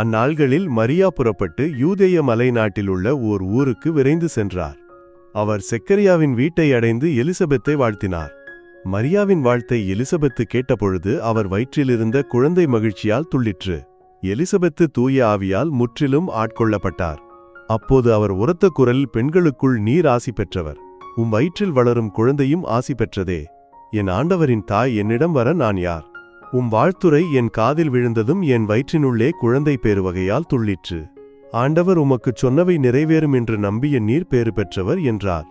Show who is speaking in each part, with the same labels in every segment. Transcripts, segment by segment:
Speaker 1: அந்நாள்களில் மரியா புறப்பட்டு யூதேய மலை நாட்டிலுள்ள ஓர் ஊருக்கு விரைந்து சென்றார். அவர் செக்கரியாவின் வீட்டை அடைந்து எலிசபெத்தை வாழ்த்தினார். மரியாவின் வாழ்த்தை எலிசபெத்து கேட்டபொழுது அவர் வயிற்றிலிருந்த குழந்தை மகிழ்ச்சியால் துள்ளிற்று. எலிசபெத்து தூய ஆவியால் முற்றிலும் ஆட்கொள்ளப்பட்டார். அப்போது அவர் உரத்த குரலில் பெண்களுக்குள் நீர் ஆசி பெற்றவர். உம் வயிற்றில் வளரும் குழந்தையும் ஆசி பெற்றதே. என் ஆண்டவரின் தாய் என்னிடம் வர நான் யார்? உம் வாழ்த்துரை என் காதில் விழுந்ததும் என் வயிற்றினுள்ளே குழந்தை பேறுவகையால் துள்ளிற்று. ஆண்டவர் உமக்குச் சொன்னவை நிறைவேறும் என்று நம்பிய நீர் பேறு பெற்றவர் என்றார்.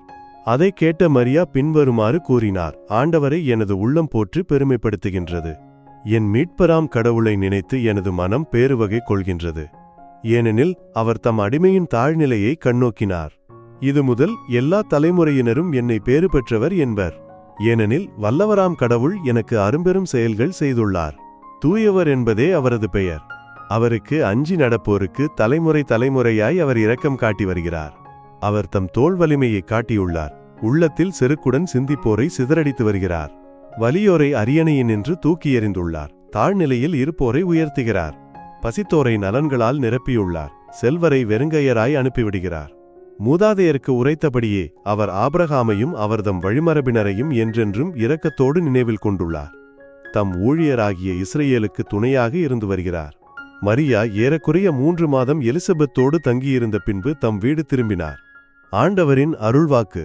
Speaker 1: அதைக் கேட்ட மரியா பின்வருமாறு கூறினார் ஆண்டவரை எனது உள்ளம் போற்று பெருமைப்படுத்துகின்றது. என் மீட்பராம் கடவுளை நினைத்து எனது மனம் பேறுவகை கொள்கின்றது. ஏனெனில் அவர் தம் அடிமையின் தாழ்நிலையை கண்ணோக்கினார். இது முதல் எல்லா தலைமுறையினரும் என்னை பேறு பெற்றவர் என்பர். ஏனெனில் வல்லவராம் கடவுள் எனக்கு அரும்பெரும் செயல்கள் செய்துள்ளார். தூயவர் என்பதே அவரது பெயர். அவருக்கு அஞ்சி நடப்போருக்கு தலைமுறை தலைமுறையாய் அவர் இரக்கம் காட்டி வருகிறார். அவர் தம் தோள் வலிமையை காட்டியுள்ளார். உள்ளத்தில் செருக்குடன் சிந்திப்போரை சிதறடித்து வருகிறார். வலியோரை அரியணையினின்று தூக்கி எறிந்துள்ளார். தாழ்நிலையில் இருப்போரை உயர்த்துகிறார். பசித்தோரை நலன்களால் நிரப்பியுள்ளார். செல்வரை வெறுங்கையராய் அனுப்பிவிடுகிறார். மூதாதையருக்கு உரைத்தபடியே அவர் ஆபிரகாமையும் அவர்தம் வழிமரபினரையும் என்றென்றும் இரக்கத்தோடு நினைவில் கொண்டுள்ளார். தம் ஊழியராகிய இஸ்ரேலுக்கு துணையாக இருந்து வருகிறார். மரியா ஏறக்குறைய மூன்று மாதம் எலிசபெத்தோடு தங்கியிருந்த பின்பு தம் வீடு திரும்பினார். ஆண்டவரின் அருள்வாக்கு